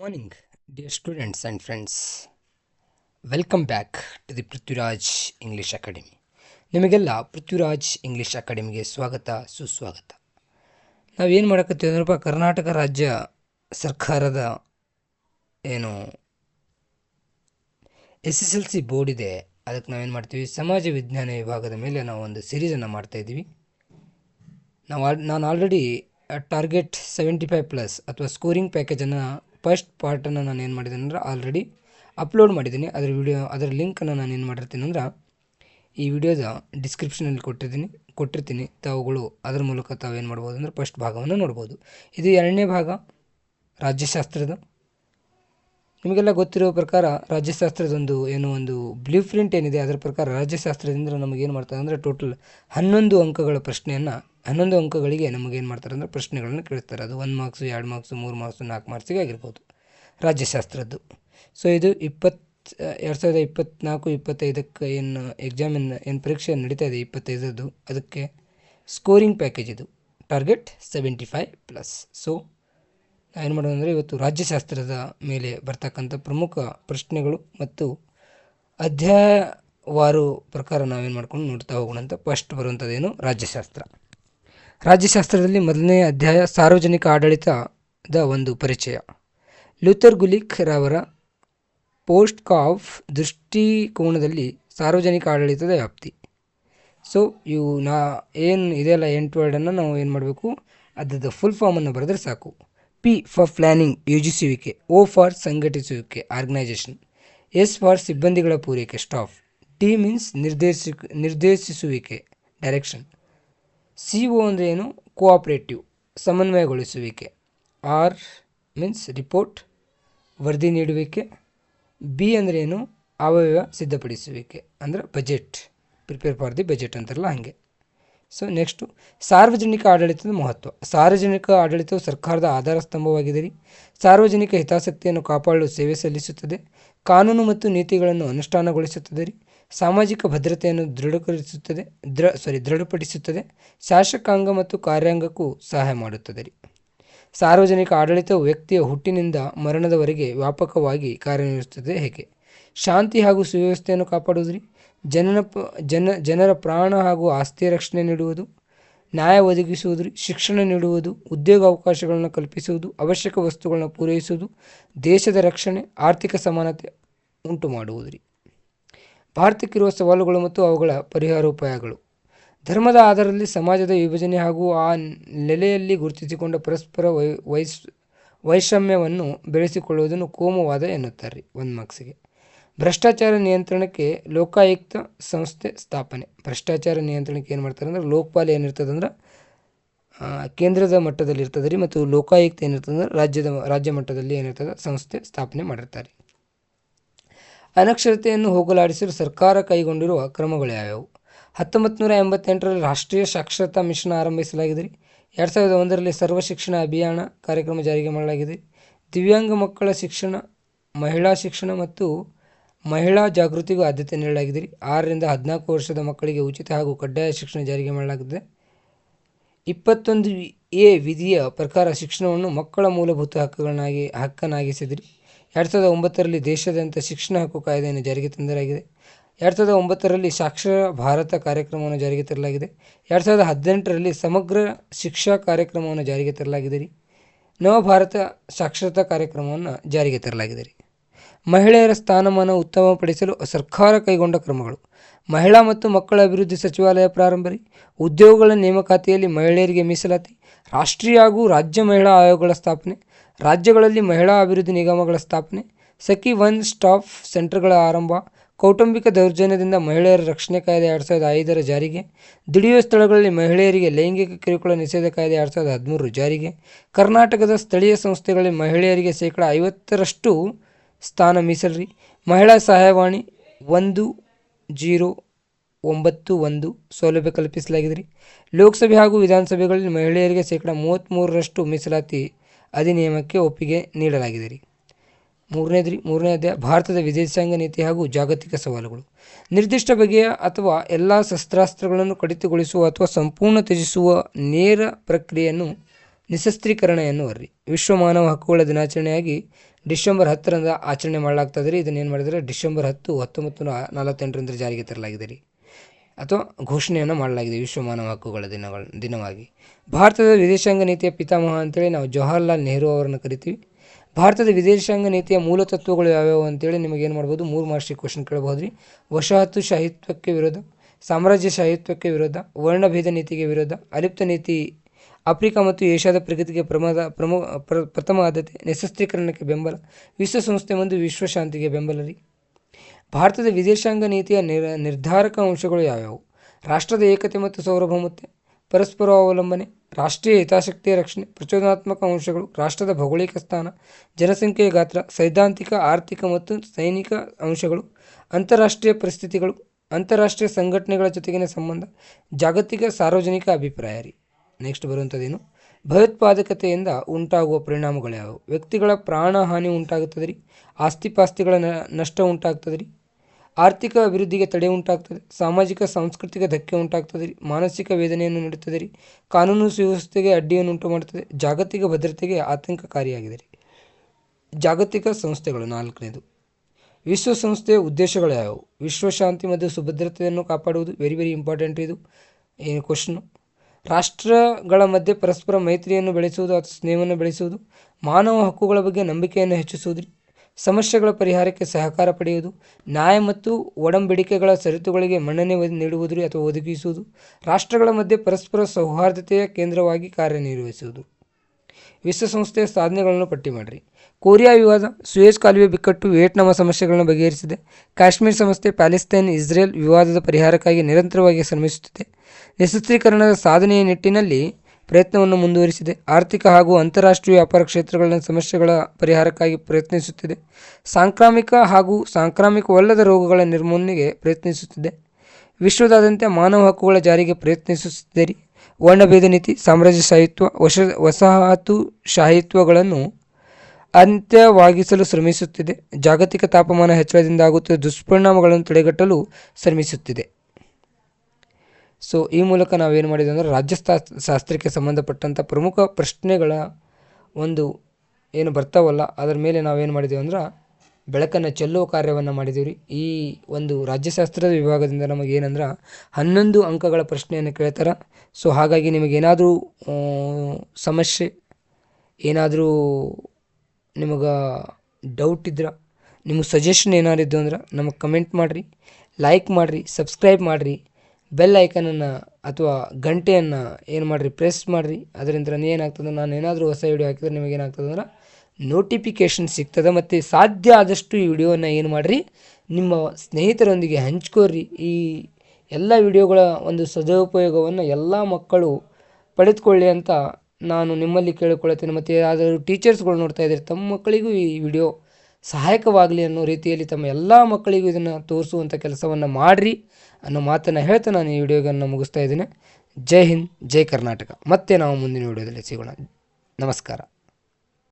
Good morning, students and friends. Welcome back to the Prithviraj English academy ನಿಮಗೆಲ್ಲ Prithviraj English ಅಕಾಡೆಮಿಗೆ ಸ್ವಾಗತ ಸುಸ್ವಾಗತ. ನಾವೇನು ಮಾಡಕತ್ತೀವಿ ಅಂದ್ರಪ್ಪ ಕರ್ನಾಟಕ ರಾಜ್ಯ ಸರ್ಕಾರದ ಏನು S S L C board ಇದೆ. ಅದಕ್ಕೆ ನಾವೇನು ಮಾಡ್ತೀವಿ ಸಮಾಜ ವಿಜ್ಞಾನ ವಿಭಾಗದ ಮೇಲೆ ನಾವು ಒಂದು ಸಿರೀಸನ್ನು ಮಾಡ್ತಾಯಿದ್ದೀವಿ ನಾವು ನಾನು already target seventy five plus ಅಥವಾ ಸ್ಕೋರಿಂಗ್ ಪ್ಯಾಕೇಜನ್ನು ಫಸ್ಟ್ ಪಾರ್ಟನ್ನು ನಾನು ಏನು ಮಾಡಿದ್ದೀನಿ ಅಂದ್ರೆ ಆಲ್ರೆಡಿ ಅಪ್ಲೋಡ್ ಮಾಡಿದ್ದೀನಿ. ಅದರ ವಿಡಿಯೋ ಅದರ ಲಿಂಕನ್ನು ನಾನು ಏನು ಮಾಡಿರ್ತೀನಿ ಅಂದ್ರೆ ಈ ವಿಡಿಯೋದ ಡಿಸ್ಕ್ರಿಪ್ಷನಲ್ಲಿ ಕೊಟ್ಟಿದ್ದೀನಿ, ಕೊಟ್ಟಿರ್ತೀನಿ. ತಾವುಗಳು ಅದರ ಮೂಲಕ ತಾವು ಏನು ಮಾಡ್ಬೋದು ಅಂದರೆ ಫಸ್ಟ್ ಭಾಗವನ್ನು ನೋಡ್ಬೋದು. ಇದು ಎರಡನೇ ಭಾಗ, ರಾಜ್ಯಶಾಸ್ತ್ರದ ನಿಮಗೆಲ್ಲ ಗೊತ್ತಿರೋ ಪ್ರಕಾರ ರಾಜ್ಯಶಾಸ್ತ್ರದೊಂದು ಏನೋ ಒಂದು ಬ್ಲೂ ಪ್ರಿಂಟ್ ಏನಿದೆ, ಅದರ ಪ್ರಕಾರ ರಾಜ್ಯಶಾಸ್ತ್ರದಿಂದ ನಮಗೇನು ಮಾಡ್ತಾರೆ ಅಂದರೆ ಟೋಟಲ್ ಹನ್ನೊಂದು ಅಂಕಗಳ ಪ್ರಶ್ನೆಯನ್ನು, ಹನ್ನೊಂದು ಅಂಕಗಳಿಗೆ ನಮಗೇನು ಮಾಡ್ತಾರೆ ಅಂದರೆ ಪ್ರಶ್ನೆಗಳನ್ನು ಕೇಳ್ತಾರೆ. ಅದು ಒಂದು ಮಾರ್ಕ್ಸು ಎರಡು ಮಾರ್ಕ್ಸು ಮೂರು ಮಾರ್ಕ್ಸು ನಾಲ್ಕು ಮಾರ್ಕ್ಸಿಗೆ ಆಗಿರ್ಬೋದು. ರಾಜ್ಯಶಾಸ್ತ್ರದ್ದು. ಸೊ ಇದು ಇಪ್ಪತ್ತು, ಎರಡು ಸಾವಿರದ ಇಪ್ಪತ್ತ್ನಾಲ್ಕು ಇಪ್ಪತ್ತೈದಕ್ಕೆ ಏನು ಎಕ್ಸಾಮಿನ ಏನು ಪರೀಕ್ಷೆ ನಡೀತಾ ಇದೆ ಇಪ್ಪತ್ತೈದರದ್ದು, ಅದಕ್ಕೆ ಸ್ಕೋರಿಂಗ್ ಪ್ಯಾಕೇಜ್ ಇದು. Target seventy five plus so ನಾವೇನು ಮಾಡೋದು ಅಂದರೆ ಇವತ್ತು ರಾಜ್ಯಶಾಸ್ತ್ರದ ಮೇಲೆ ಬರ್ತಕ್ಕಂಥ ಪ್ರಮುಖ ಪ್ರಶ್ನೆಗಳು ಮತ್ತು ಅಧ್ಯಾಯವಾರು ಪ್ರಕಾರ ನಾವೇನು ಮಾಡ್ಕೊಂಡು ನೋಡ್ತಾ ಹೋಗೋಣ ಅಂತ ಫಸ್ಟ್ ಬರುವಂಥದ್ದೇನು ರಾಜ್ಯಶಾಸ್ತ್ರ. ರಾಜ್ಯಶಾಸ್ತ್ರದಲ್ಲಿ ಮೊದಲನೇ ಅಧ್ಯಾಯ ಸಾರ್ವಜನಿಕ ಆಡಳಿತದ ಒಂದು ಪರಿಚಯ. ಲೂಥರ್ ಗುಲಿಕ್ ರವರ ಪೋಸ್ಟ್ ಕಾಫ್ ದೃಷ್ಟಿಕೋನದಲ್ಲಿ ಸಾರ್ವಜನಿಕ ಆಡಳಿತದ ವ್ಯಾಪ್ತಿ. ಸೊ ಇವು ನಾ ಏನು ಇದೆಲ್ಲ ಎಂಟು ವರ್ಡನ್ನು ನಾವು ಏನು ಮಾಡಬೇಕು? ಅದರ ಫುಲ್ ಫಾರ್ಮನ್ನು ಬರೆದ್ರೆ ಸಾಕು. ಪಿ ಫಾರ್ ಪ್ಲ್ಯಾನಿಂಗ್ ಯೋಜಿಸುವಿಕೆ. ಓ ಫಾರ್ ಸಂಘಟಿಸುವಿಕೆ ಆರ್ಗನೈಜೇಷನ್ ಎಸ್ ಫಾರ್ ಸಿಬ್ಬಂದಿಗಳ ಪೂರೈಕೆ ಸ್ಟಾಫ್ ಟಿ ಮೀನ್ಸ್ ನಿರ್ದೇಶಿ ನಿರ್ದೇಶಿಸುವಿಕೆ ಡೈರೆಕ್ಷನ್ ಸಿ ಒ ಅಂದರೆ ಏನು? ಕೋಆಪ್ರೇಟಿವ್ ಸಮನ್ವಯಗೊಳಿಸುವಿಕೆ. ಆರ್ ಮೀನ್ಸ್ ರಿಪೋರ್ಟ್ ವರದಿ ನೀಡುವಿಕೆ. ಬಿ ಅಂದರೆ ಏನು? ಅವಯವ ಸಿದ್ಧಪಡಿಸುವಿಕೆ, ಅಂದರೆ budget prepare for the budget ಅಂತಾರಲ್ಲ ಹಾಗೆ. ಸೊ ನೆಕ್ಸ್ಟು ಸಾರ್ವಜನಿಕ ಆಡಳಿತದ ಮಹತ್ವ. ಸಾರ್ವಜನಿಕ ಆಡಳಿತವು ಸರ್ಕಾರದ ಆಧಾರ ಸ್ತಂಭವಾಗಿದೆ ರೀ. ಸಾರ್ವಜನಿಕ ಹಿತಾಸಕ್ತಿಯನ್ನು ಕಾಪಾಡಲು ಸೇವೆ ಸಲ್ಲಿಸುತ್ತದೆ. ಕಾನೂನು ಮತ್ತು ನೀತಿಗಳನ್ನು ಅನುಷ್ಠಾನಗೊಳಿಸುತ್ತದೆ ರೀ. ಸಾಮಾಜಿಕ ಭದ್ರತೆಯನ್ನು ದೃಢೀಕರಿಸುತ್ತದೆ, ದೃ ಸಾರಿ ದೃಢಪಡಿಸುತ್ತದೆ. ಶಾಸಕಾಂಗ ಮತ್ತು ಕಾರ್ಯಾಂಗಕ್ಕೂ ಸಹಾಯ ಮಾಡುತ್ತದೆ ರೀ. ಸಾರ್ವಜನಿಕ ಆಡಳಿತವು ವ್ಯಕ್ತಿಯ ಹುಟ್ಟಿನಿಂದ ಮರಣದವರೆಗೆ ವ್ಯಾಪಕವಾಗಿ ಕಾರ್ಯನಿರ್ವಹಿಸುತ್ತದೆ. ಹೇಗೆ? ಶಾಂತಿ ಹಾಗೂ ಸುವ್ಯವಸ್ಥೆಯನ್ನು ಕಾಪಾಡುವುದು ರೀ. ಜನನ ಜನ, ಜನರ ಪ್ರಾಣ ಹಾಗೂ ಆಸ್ತಿಯ ರಕ್ಷಣೆ ನೀಡುವುದು, ನ್ಯಾಯ ಒದಗಿಸುವುದು, ಶಿಕ್ಷಣ ನೀಡುವುದು, ಉದ್ಯೋಗ ಅವಕಾಶಗಳನ್ನು ಕಲ್ಪಿಸುವುದು, ಅವಶ್ಯಕ ವಸ್ತುಗಳನ್ನು ಪೂರೈಸುವುದು, ದೇಶದ ರಕ್ಷಣೆ, ಆರ್ಥಿಕ ಸಮಾನತೆ ಉಂಟು ಮಾಡುವುದು ರೀ ಭಾರತಕ್ಕಿರುವ ಸವಾಲುಗಳು ಮತ್ತು ಅವುಗಳ ಪರಿಹಾರೋಪಾಯಗಳು ಧರ್ಮದ ಆಧಾರದಲ್ಲಿ ಸಮಾಜದ ವಿಭಜನೆ ಹಾಗೂ ಆ ನೆಲೆಯಲ್ಲಿ ಗುರುತಿಸಿಕೊಂಡ ಪರಸ್ಪರ ವೈ ವೈಷಮ್ಯವನ್ನು ಬೆಳೆಸಿಕೊಳ್ಳುವುದನ್ನು ಕೋಮುವಾದ ಎನ್ನುತ್ತಾರೆ, ಒಂದು ಮಾರ್ಕ್ಸಿಗೆ ಭ್ರಷ್ಟಾಚಾರ ನಿಯಂತ್ರಣಕ್ಕೆ ಲೋಕಾಯುಕ್ತ ಸಂಸ್ಥೆ ಸ್ಥಾಪನೆ. ಭ್ರಷ್ಟಾಚಾರ ನಿಯಂತ್ರಣಕ್ಕೆ ಏನು ಮಾಡ್ತಾರೆ ಅಂದ್ರೆ ಲೋಕಪಾಲ ಏನಿರ್ತದೆ ಅಂದ್ರೆ ಕೇಂದ್ರದ ಮಟ್ಟದಲ್ಲಿ ಇರ್ತದೆ ರೀ ಮತ್ತು ಲೋಕಾಯುಕ್ತ ಏನಿರ್ತದೆ ಅಂದ್ರೆ ರಾಜ್ಯದ ರಾಜ್ಯ ಮಟ್ಟದಲ್ಲಿ ಏನಿರ್ತದೆ ಸಂಸ್ಥೆ ಸ್ಥಾಪನೆ ಮಾಡಿರ್ತಾರೆ. ಅನಕ್ಷರತೆಯನ್ನು ಹೋಗಲಾಡಿಸಲು ಸರ್ಕಾರ ಕೈಗೊಂಡಿರುವ ಕ್ರಮಗಳು ಯಾವ್ಯಾವು? ಹತ್ತೊಂಬತ್ತು ನೂರ ಎಂಬತ್ತೆಂಟರಲ್ಲಿ ರಾಷ್ಟ್ರೀಯ ಸಾಕ್ಷರತಾ ಮಿಷನ್ ಆರಂಭಿಸಲಾಗಿದೆ ರೀ ಎರಡು ಸಾವಿರದ ಒಂದರಲ್ಲಿ ಸರ್ವ ಶಿಕ್ಷಣ ಅಭಿಯಾನ ಕಾರ್ಯಕ್ರಮ ಜಾರಿಗೆ ಮಾಡಲಾಗಿದೆ ದಿವ್ಯಾಂಗ ಮಕ್ಕಳ ಶಿಕ್ಷಣ, ಮಹಿಳಾ ಶಿಕ್ಷಣ ಮತ್ತು ಮಹಿಳಾ ಜಾಗೃತಿಗೂ ಆದ್ಯತೆ ನೀಡಲಾಗಿದೆ. ರೀ ಆರರಿಂದ ಹದಿನಾಲ್ಕು ವರ್ಷದ ಮಕ್ಕಳಿಗೆ ಉಚಿತ ಹಾಗೂ ಕಡ್ಡಾಯ ಶಿಕ್ಷಣ ಜಾರಿಗೆ ಮಾಡಲಾಗಿದೆ ಇಪ್ಪತ್ತೊಂದು ಎ ವಿಧಿಯ ಪ್ರಕಾರ ಶಿಕ್ಷಣವನ್ನು ಮಕ್ಕಳ ಮೂಲಭೂತ ಹಕ್ಕುಗಳನ್ನಾಗಿ, ಹಕ್ಕನ್ನಾಗಿಸಿದ್ರಿ. ಎರಡು ಸಾವಿರದ ಒಂಬತ್ತರಲ್ಲಿ ದೇಶಾದ್ಯಂತ ಶಿಕ್ಷಣ ಹಕ್ಕು ಕಾಯ್ದೆಯನ್ನು ಜಾರಿಗೆ ತಂದಲಾಗಿದೆ ಎರಡು ಸಾವಿರದ ಒಂಬತ್ತರಲ್ಲಿ ಸಾಕ್ಷರ ಭಾರತ ಕಾರ್ಯಕ್ರಮವನ್ನು ಜಾರಿಗೆ ತರಲಾಗಿದೆ. ಎರಡು ಸಾವಿರದ ಹದಿನೆಂಟರಲ್ಲಿ ಸಮಗ್ರ ಶಿಕ್ಷಾ ಕಾರ್ಯಕ್ರಮವನ್ನು ಜಾರಿಗೆ ತರಲಾಗಿದೆ ರೀ ನವಭಾರತ ಸಾಕ್ಷರತಾ ಕಾರ್ಯಕ್ರಮವನ್ನು ಜಾರಿಗೆ ತರಲಾಗಿದೆ ರೀ ಮಹಿಳೆಯರ ಸ್ಥಾನಮಾನ ಉತ್ತಮಪಡಿಸಲು ಸರ್ಕಾರ ಕೈಗೊಂಡ ಕ್ರಮಗಳು. ಮಹಿಳಾ ಮತ್ತು ಮಕ್ಕಳ ಅಭಿವೃದ್ಧಿ ಸಚಿವಾಲಯ ಪ್ರಾರಂಭರಿ. ಉದ್ಯೋಗಗಳ ನೇಮಕಾತಿಯಲ್ಲಿ ಮಹಿಳೆಯರಿಗೆ ಮೀಸಲಾತಿ. ರಾಷ್ಟ್ರೀಯ ಹಾಗೂ ರಾಜ್ಯ ಮಹಿಳಾ ಆಯೋಗಗಳ ಸ್ಥಾಪನೆ. ರಾಜ್ಯಗಳಲ್ಲಿ ಮಹಿಳಾ ಅಭಿವೃದ್ಧಿ ನಿಗಮಗಳ ಸ್ಥಾಪನೆ. ಸಖಿ ಒನ್ ಸ್ಟಾಪ್ ಸೆಂಟರ್ಗಳ ಆರಂಭ. ಕೌಟುಂಬಿಕ ದೌರ್ಜನ್ಯದಿಂದ ಮಹಿಳೆಯರ ರಕ್ಷಣೆ ಕಾಯ್ದೆ ಎರಡು ಸಾವಿರದ ಐದರ ಜಾರಿಗೆ. ದುಡಿಯುವ ಸ್ಥಳಗಳಲ್ಲಿ ಮಹಿಳೆಯರಿಗೆ ಲೈಂಗಿಕ ಕಿರುಕುಳ ನಿಷೇಧ ಕಾಯ್ದೆ ಎರಡು ಸಾವಿರದ ಹದಿಮೂರು ಜಾರಿಗೆ. ಕರ್ನಾಟಕದ ಸ್ಥಳೀಯ ಸಂಸ್ಥೆಗಳಲ್ಲಿ ಮಹಿಳೆಯರಿಗೆ ಶೇಕಡ ಐವತ್ತರಷ್ಟು ಸ್ಥಾನ ಮೀಸಲ್ರಿ. ಮಹಿಳಾ ಸಹಾಯವಾಣಿ ಒಂದು ಜೀರೋ ಒಂಬತ್ತು ಒಂದು ಸೌಲಭ್ಯ ಕಲ್ಪಿಸಲಾಗಿದೆ ರೀ ಲೋಕಸಭೆ ಹಾಗೂ ವಿಧಾನಸಭೆಗಳಲ್ಲಿ ಮಹಿಳೆಯರಿಗೆ ಶೇಕಡ ಮೂವತ್ತ್ಮೂರರಷ್ಟು ಮೀಸಲಾತಿ ಅಧಿನಿಯಮಕ್ಕೆ ಒಪ್ಪಿಗೆ ನೀಡಲಾಗಿದೆ ರೀ ಮೂರನೇದು ರೀ ಮೂರನೇ ಭಾರತದ ವಿದೇಶಾಂಗ ನೀತಿ ಹಾಗೂ ಜಾಗತಿಕ ಸವಾಲುಗಳು. ನಿರ್ದಿಷ್ಟ ಬಗೆಯ ಅಥವಾ ಎಲ್ಲ ಶಸ್ತ್ರಾಸ್ತ್ರಗಳನ್ನು ಕಡಿತಗೊಳಿಸುವ ಅಥವಾ ಸಂಪೂರ್ಣ ತ್ಯಜಿಸುವ ನೇರ ಪ್ರಕ್ರಿಯೆಯನ್ನು ನಿಶಸ್ತ್ರೀಕರಣ ಎನ್ನುವರ್ರಿ ವಿಶ್ವ ಮಾನವ ಹಕ್ಕುಗಳ ದಿನಾಚರಣೆಯಾಗಿ ಡಿಸೆಂಬರ್ ಹತ್ತರಂದು ಆಚರಣೆ ಮಾಡಲಾಗ್ತದೆ ರೀ. ಇದನ್ನು ಏನು ಮಾಡಿದರೆ ಡಿಸೆಂಬರ್ ಹತ್ತು, ಹತ್ತೊಂಬತ್ತು ನೂರ ನಲವತ್ತೆಂಟರಿಂದ ಜಾರಿಗೆ ತರಲಾಗಿದೆ ರೀ. ಅಥವಾ ಘೋಷಣೆಯನ್ನು ಮಾಡಲಾಗಿದೆ ವಿಶ್ವ ಮಾನವ ಹಕ್ಕುಗಳ ದಿನಗಳ, ದಿನವಾಗಿ. ಭಾರತದ ವಿದೇಶಾಂಗ ನೀತಿಯ ಪಿತಾಮಹ ಅಂತೇಳಿ ನಾವು ಜವಾಹರ್ಲಾಲ್ ನೆಹರು ಅವರನ್ನು ಕರಿತೀವಿ. ಭಾರತದ ವಿದೇಶಾಂಗ ನೀತಿಯ ಮೂಲ ತತ್ವಗಳು ಯಾವ್ಯಾವು ಅಂತೇಳಿ ನಿಮಗೆ ಏನು ಮಾಡ್ಬೋದು? ಮೂರು ಮಾರ್ಕ್ಸಿಗೆ ಕ್ವಶನ್ ಕೇಳಬಹುದು ರೀ. ವಸಾಹತು ಶಾಹಿತ್ವಕ್ಕೆ ವಿರೋಧ, ಸಾಮ್ರಾಜ್ಯ ಶಾಹಿತ್ವಕ್ಕೆ ವಿರೋಧ, ವರ್ಣಭೇದ ನೀತಿಗೆ ವಿರೋಧ, ಅಲಿಪ್ತ ನೀತಿ ಆಫ್ರಿಕಾ ಮತ್ತು ಏಷ್ಯಾದ ಪ್ರಗತಿಗೆ ಪ್ರಮಾದ, ಪ್ರಮು, ಪ್ರ, ಪ್ರಥಮ ಆದ್ಯತೆ, ನಿಶಸ್ತ್ರೀಕರಣಕ್ಕೆ ಬೆಂಬಲ, ವಿಶ್ವಸಂಸ್ಥೆ ಮತ್ತು ವಿಶ್ವಶಾಂತಿಗೆ ಬೆಂಬಲ ರೀ ಭಾರತದ ವಿದೇಶಾಂಗ ನೀತಿಯ ನಿರ್, ನಿರ್ಧಾರಕ ಅಂಶಗಳು ಯಾವ್ಯಾವು? ರಾಷ್ಟ್ರದ ಏಕತೆ ಮತ್ತು ಸೌರಭೌಮತೆ ಪರಸ್ಪರ ಅವಲಂಬನೆ, ರಾಷ್ಟ್ರೀಯ ಹಿತಾಸಕ್ತಿಯ ರಕ್ಷಣೆ, ಪ್ರಚೋದನಾತ್ಮಕ ಅಂಶಗಳು, ರಾಷ್ಟ್ರದ ಭೌಗೋಳಿಕ ಸ್ಥಾನ, ಜನಸಂಖ್ಯೆಯ ಗಾತ್ರ, ಸೈದ್ಧಾಂತಿಕ, ಆರ್ಥಿಕ ಮತ್ತು ಸೈನಿಕ ಅಂಶಗಳು, ಅಂತಾರಾಷ್ಟ್ರೀಯ ಪರಿಸ್ಥಿತಿಗಳು, ಅಂತಾರಾಷ್ಟ್ರೀಯ ಸಂಘಟನೆಗಳ ಜೊತೆಗಿನ ಸಂಬಂಧ, ಜಾಗತಿಕ ಸಾರ್ವಜನಿಕ ಅಭಿಪ್ರಾಯ ರೀ. ನೆಕ್ಸ್ಟ್ ಬರುವಂಥದ್ದೇನು ಭಯೋತ್ಪಾದಕತೆಯಿಂದ ಉಂಟಾಗುವ ಪರಿಣಾಮಗಳು ಯಾವುವು? ವ್ಯಕ್ತಿಗಳ ಪ್ರಾಣ ಹಾನಿ ಉಂಟಾಗುತ್ತದೆ ರೀ ಆಸ್ತಿಪಾಸ್ತಿಗಳ ನಷ್ಟ ಉಂಟಾಗ್ತದೆ ರೀ ಆರ್ಥಿಕ ಅಭಿವೃದ್ಧಿಗೆ ತಡೆ ಉಂಟಾಗ್ತದೆ? ಸಾಮಾಜಿಕ, ಸಾಂಸ್ಕೃತಿಕ ಧಕ್ಕೆ ಉಂಟಾಗ್ತದೆ ರೀ ಮಾನಸಿಕ ವೇದನೆಯನ್ನು ನೀಡುತ್ತದೆ ರೀ ಕಾನೂನು ಸುವ್ಯವಸ್ಥೆಗೆ ಅಡ್ಡಿಯನ್ನು ಉಂಟು ಮಾಡುತ್ತದೆ ಜಾಗತಿಕ ಭದ್ರತೆಗೆ ಆತಂಕಕಾರಿಯಾಗಿದೆ ರೀ ಜಾಗತಿಕ ಸಂಸ್ಥೆಗಳು ನಾಲ್ಕನೇದು. ವಿಶ್ವಸಂಸ್ಥೆಯ ಉದ್ದೇಶಗಳು ಯಾವುವು? ವಿಶ್ವಶಾಂತಿ ಮತ್ತು ಸುಭದ್ರತೆಯನ್ನು ಕಾಪಾಡುವುದು ವೆರಿ ವೆರಿ ಇಂಪಾರ್ಟೆಂಟ್ ಇದು. ಏನು ಕ್ವಶನು ರಾಷ್ಟ್ರಗಳ ಮಧ್ಯೆ ಪರಸ್ಪರ ಮೈತ್ರಿಯನ್ನು ಬೆಳೆಸುವುದು ಅಥವಾ ಸ್ನೇಹವನ್ನು ಬೆಳೆಸುವುದು, ಮಾನವ ಹಕ್ಕುಗಳ ಬಗ್ಗೆ ನಂಬಿಕೆಯನ್ನು ಹೆಚ್ಚಿಸುವುದು. ಸಮಸ್ಯೆಗಳ ಪರಿಹಾರಕ್ಕೆ ಸಹಕಾರ ಪಡೆಯುವುದು, ನ್ಯಾಯ ಮತ್ತು ಒಡಂಬಡಿಕೆಗಳ ಷರತ್ತುಗಳಿಗೆ ಮನ್ನಣೆ ನೀಡುವುದು ಅಥವಾ ಒದಗಿಸುವುದು, ರಾಷ್ಟ್ರಗಳ ಮಧ್ಯೆ ಪರಸ್ಪರ ಸೌಹಾರ್ದತೆಯ ಕೇಂದ್ರವಾಗಿ ಕಾರ್ಯನಿರ್ವಹಿಸುವುದು ವಿಶ್ವಸಂಸ್ಥೆಯ ಸಾಧನೆಗಳನ್ನು ಪಟ್ಟಿ ಮಾಡಿರಿ ಕೊರಿಯಾ ವಿವಾದ ಸುಯೇಜ್ ಕಾಲುವೆ ಬಿಕ್ಕಟ್ಟು ವಿಯೆಟ್ನಾಂ ಸಮಸ್ಯೆಗಳನ್ನು ಬಗೆಹರಿಸಿದೆ. ಕಾಶ್ಮೀರ ಸಂಸ್ಥೆ ಪ್ಯಾಲೆಸ್ತೈನ್ ಇಸ್ರೇಲ್ ವಿವಾದದ ಪರಿಹಾರಕ್ಕಾಗಿ ನಿರಂತರವಾಗಿ ಶ್ರಮಿಸುತ್ತಿದೆ ನಿಶಸ್ತ್ರೀಕರಣದ ಸಾಧನೆಯ ನಿಟ್ಟಿನಲ್ಲಿ ಪ್ರಯತ್ನವನ್ನು ಮುಂದುವರಿಸಿದೆ. ಆರ್ಥಿಕ ಹಾಗೂ ಅಂತಾರಾಷ್ಟ್ರೀಯ ವ್ಯಾಪಾರ ಕ್ಷೇತ್ರಗಳ ಸಮಸ್ಯೆಗಳ ಪರಿಹಾರಕ್ಕಾಗಿ ಪ್ರಯತ್ನಿಸುತ್ತಿದೆ. ಸಾಂಕ್ರಾಮಿಕ ಹಾಗೂ ಸಾಂಕ್ರಾಮಿಕವಲ್ಲದ ರೋಗಗಳ ನಿರ್ಮೂಲನೆಗೆ ಪ್ರಯತ್ನಿಸುತ್ತಿದೆ. ವಿಶ್ವದಾದ್ಯಂತ ಮಾನವ ಹಕ್ಕುಗಳ ಜಾರಿಗೆ ಪ್ರಯತ್ನಿಸುತ್ತಿದೆ ವರ್ಣಭೇದ ನೀತಿ, ಸಾಮ್ರಾಜ್ಯಶಾಹಿತ್ವ ವಶ ವಸಾಹತುಶಾಹಿತ್ವಗಳನ್ನು ಅಂತ್ಯವಾಗಿಸಲು ಶ್ರಮಿಸುತ್ತಿದೆ. ಜಾಗತಿಕ ತಾಪಮಾನ ಹೆಚ್ಚಳದಿಂದ ಆಗುತ್ತಿರುವ ದುಷ್ಪರಿಣಾಮಗಳನ್ನು ತಡೆಗಟ್ಟಲು ಶ್ರಮಿಸುತ್ತಿದೆ. ಸೊ ಈ ಮೂಲಕ ನಾವೇನು ಮಾಡಿದ್ವಿ ಅಂದರೆ ರಾಜ್ಯಸ್ಥಾ ಶಾಸ್ತ್ರಕ್ಕೆ ಸಂಬಂಧಪಟ್ಟಂಥ ಪ್ರಮುಖ ಪ್ರಶ್ನೆಗಳ ಒಂದು ಏನು ಬರ್ತಾವಲ್ಲ, ಅದರ ಮೇಲೆ ನಾವೇನು ಮಾಡಿದ್ದೀವಿ ಅಂದ್ರೆ ಬೆಳಕನ್ನು ಚೆಲ್ಲುವ ಕಾರ್ಯವನ್ನು ಮಾಡಿದ್ದೀವಿ ರೀ ಈ ಒಂದು ರಾಜ್ಯಶಾಸ್ತ್ರದ ವಿಭಾಗದಿಂದ ನಮಗೆ ಏನಂದ್ರೆ ಹನ್ನೊಂದು ಅಂಕಗಳ ಪ್ರಶ್ನೆಯನ್ನು ಕೇಳ್ತಾರೆ. ಸೊ ಹಾಗಾಗಿ ನಿಮಗೇನಾದರೂ ಸಮಸ್ಯೆ, ಏನಾದರೂ ನಿಮಗೆ ಡೌಟ್ ಇದ್ರೆ, ನಿಮಗೆ ಸಜೆಷನ್ ಏನಾರು ಇದ್ದು ಅಂದ್ರೆ ನಮಗೆ ಕಮೆಂಟ್ ಮಾಡಿರಿ ಲೈಕ್ ಮಾಡಿರಿ ಸಬ್ಸ್ಕ್ರೈಬ್ ಮಾಡಿರಿ ಬೆಲ್ ಐಕನನ್ನು ಅಥವಾ ಗಂಟೆಯನ್ನು ಏನು ಮಾಡಿರಿ ಪ್ರೆಸ್ ಮಾಡಿರಿ ಅದರಿಂದ ಏನಾಗ್ತದೆ, ನಾನು ಏನಾದರೂ ಹೊಸ ವಿಡಿಯೋ ಹಾಕಿದ್ರೆ ನಿಮಗೆ ಏನಾಗ್ತದೆ ಅಂದ್ರೆ ನೋಟಿಫಿಕೇಷನ್ ಸಿಗ್ತದೆ ಮತ್ತು ಸಾಧ್ಯ ಆದಷ್ಟು ಈ ವಿಡಿಯೋನ ಏನು ಮಾಡಿರಿ, ನಿಮ್ಮ ಸ್ನೇಹಿತರೊಂದಿಗೆ ಹಂಚ್ಕೋರಿ. ಈ ಎಲ್ಲ ವಿಡಿಯೋಗಳ ಒಂದು ಸದುಪಯೋಗವನ್ನು ಎಲ್ಲ ಮಕ್ಕಳು ಪಡೆದುಕೊಳ್ಳಿ ಅಂತ ನಾನು ನಿಮ್ಮಲ್ಲಿ ಕೇಳಿಕೊಳ್ಳುತ್ತೇನೆ. ಮತ್ತು ಯಾರಾದರೂ ಟೀಚರ್ಸ್ಗಳು ನೋಡ್ತಾ ಇದ್ದಾರೆ ತಮ್ಮ ಮಕ್ಕಳಿಗೂ ಈ ವಿಡಿಯೋ ಸಹಾಯಕವಾಗಲಿ ಅನ್ನೋ ರೀತಿಯಲ್ಲಿ ತಮ್ಮ ಎಲ್ಲ ಮಕ್ಕಳಿಗೂ ಇದನ್ನು ತೋರಿಸುವಂಥ ಕೆಲಸವನ್ನು ಮಾಡಿರಿ ಅನ್ನೋ ಮಾತನ್ನು ಹೇಳ್ತಾ ನಾನು ಈ ವಿಡಿಯೋಗನ್ನು ಮುಗಿಸ್ತಾ ಇದ್ದೇನೆ. ಜೈ ಹಿಂದ್, ಜೈ ಕರ್ನಾಟಕ. ಮತ್ತೆ ನಾವು ಮುಂದಿನ ವಿಡಿಯೋದಲ್ಲಿ ಸಿಗೋಣ. ನಮಸ್ಕಾರ.